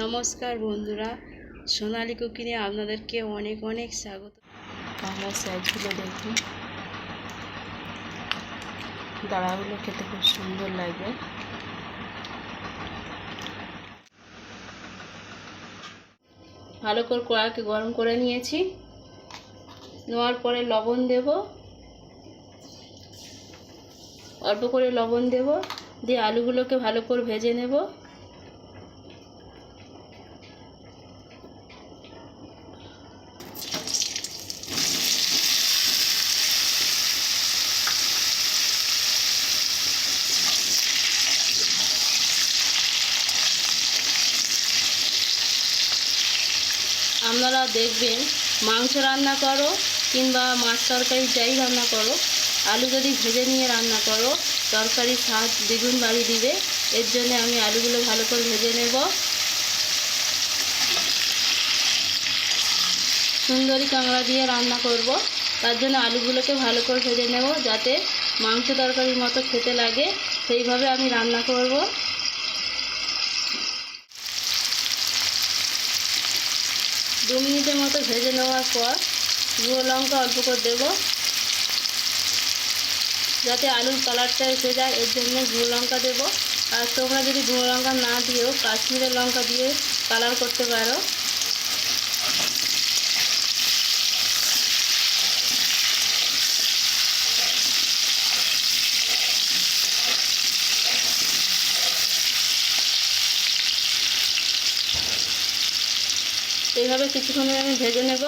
নমস্কার বন্ধুরা, সোনালি কুকিনে আপনাদেরকে অনেক অনেক স্বাগত। কাঁকড়ার সাইজগুলো দেখুন দাঁড়াগুলো খেতে খুব সুন্দর লাগবে ভালো করে কড়াকে গরম করে নিয়েছি। নেওয়ার পরে লবণ দেব। অল্প করে লবণ দেব। দিয়ে আলুগুলোকে ভালো করে ভেজে নেব। আপনারা দেখবেন, মাংস রান্না করো কিংবা মাছ তরকারি যাই রান্না করো, আলু যদি ভেজে নিয়ে রান্না করো তরকারি স্বাদ দ্বিগুণ বাড়িয়ে দিবে। এর জন্য আমি আলুগুলো ভালো করে ভেজে নেব। সুন্দরী কাঁকড়া দিয়ে রান্না করব। তার জন্য আলুগুলোকে ভালো করে ভেজে নেব যাতে মাংস তরকারির মতো খেতে লাগে। সেইভাবে আমি রান্না করব। দু মিনিটের মতো ভেজে নেওয়ার পর গুঁড়ো লঙ্কা অল্প করে দেবো। যাতে আলুর কালারটা এসে যায়, এর জন্য গুঁড়ো লঙ্কা দেবো। আর তোমরা যদি গুঁড়ো লঙ্কা না দিও কাশ্মীরের লঙ্কা দিয়ে কালার করতে পারো এইভাবে কিছুক্ষণ আমি ভেজে নেব।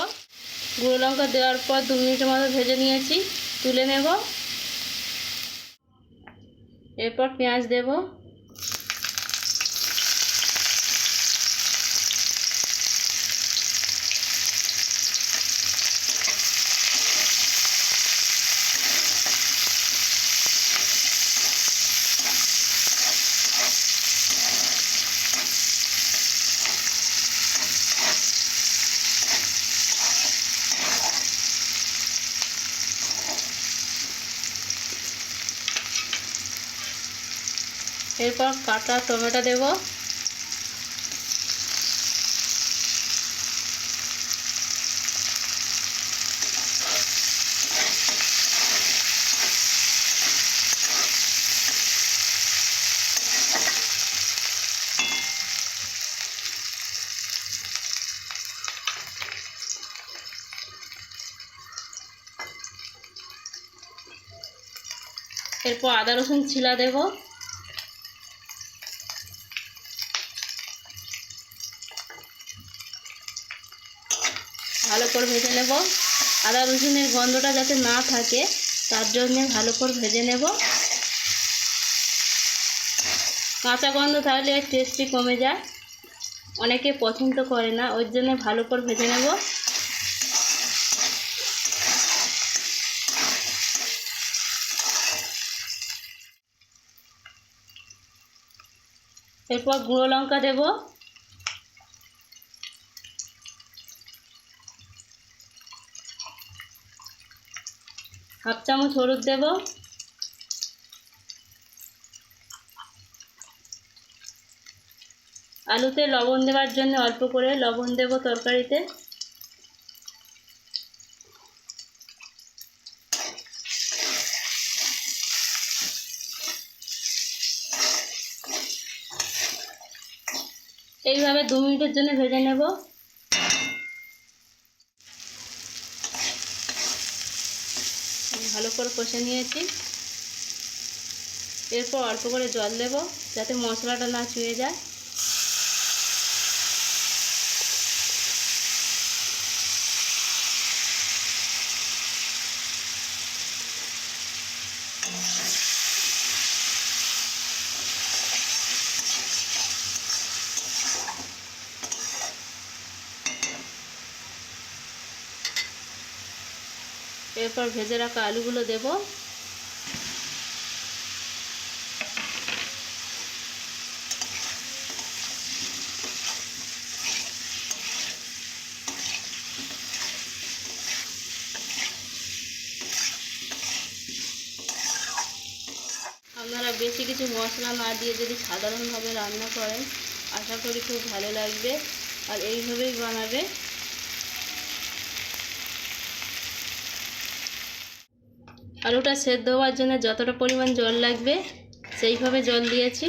গুঁড়ো লঙ্কা দেওয়ার পর দু মিনিটের মতো ভেজে নিয়েছি, তুলে নেব। এরপর পেঁয়াজ দেব। এরপর কাটা টমেটো দেব। এরপর আদা রসুন ছিলা দেবো। ভালো করে ভেজে নেব। আদা রসুনের গন্ধটা যাতে না থাকে, তার জন্য ভালো করে ভেজে নেব। কাঁচা গন্ধ থাকলে টেস্টি কমে যায়। অনেকে পছন্দ করে না, ওই জন্য ভালো করে ভেজে নেব। এরপর গুঁড়ো লঙ্কা দেবো। হাফ চামচ হলুদ দেব। আলুতে লবণ দেওয়ার জন্য অল্প করে লবণ দেব তরকারিতে। এইভাবে দু মিনিটের জন্য ভেজে নেব। ভালো করে কষে নিয়েছি। এরপর অল্প করে জল দেব যাতে মশলাটা না চুয়ে যায়। এরপর ভেজে রাখা আলুগুলো দেব। আপনারা বেশি কিছু মশলা না দিয়ে যদি সাধারণভাবে রান্না করেন, আশা করি খুব ভালো লাগবে। আর এইভাবেই বানাবে আলুটা সেদ্ধ হওয়ার জন্য যতটা পরিমাণ জল লাগবে, সেইভাবে জল দিয়েছি।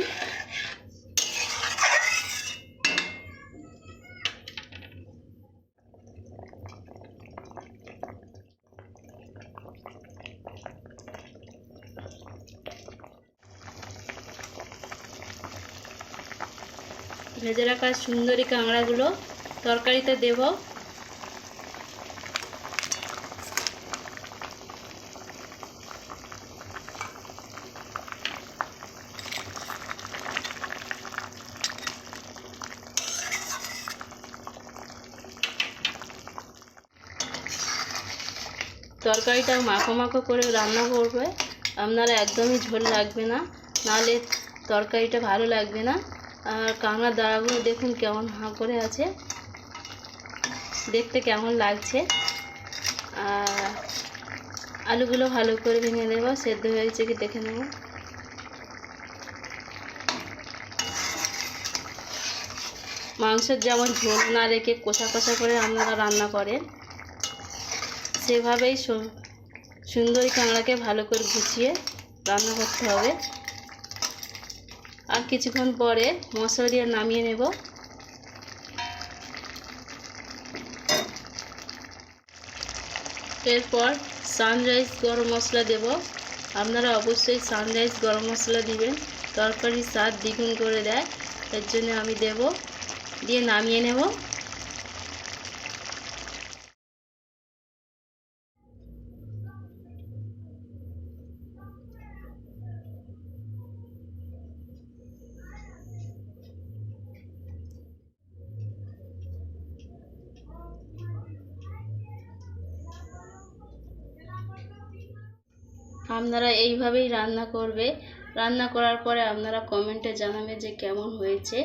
ভেজে রাখা সুন্দরী কাঁকড়াগুলো তরকারিতে দেব। তরকারিটা মাখো মাখো করে রান্না করবে। আপনারা একদমই ঝোল লাগবে না, নাহলে তরকারিটা ভালো লাগবে না। আর কাঁকড়ার দাঁড়াগুলো দেখুন কেমন হাঁ করে আছে। দেখতে কেমন লাগছে। আর আলুগুলো ভালো করে ভেঙে দেবো সেদ্ধ হয়েছে কি দেখে নেব। মাংসের যেমন ঝোল না রেখে কষা কষা করে আপনারা রান্না করেন। সেভাবেই সুন্দরী কাঁকড়াকে ভালো করে গুছিয়ে রান্না করতে হবে। আর কিছুক্ষণ পরে মশলা দিয়ে নামিয়ে নেব। এরপর সানরাইজ গরম মশলা দেব। আপনারা অবশ্যই সানরাইজ গরম মশলা দিবেন। তরকারির স্বাদ দ্বিগুণ করে দেয়। এর জন্য আমি দেব। দিয়ে নামিয়ে নেব। আপনারা এইভাবেই রান্না করবে। রান্না করার পরে আপনারা কমেন্টে জানাবে যে কেমন হয়েছে।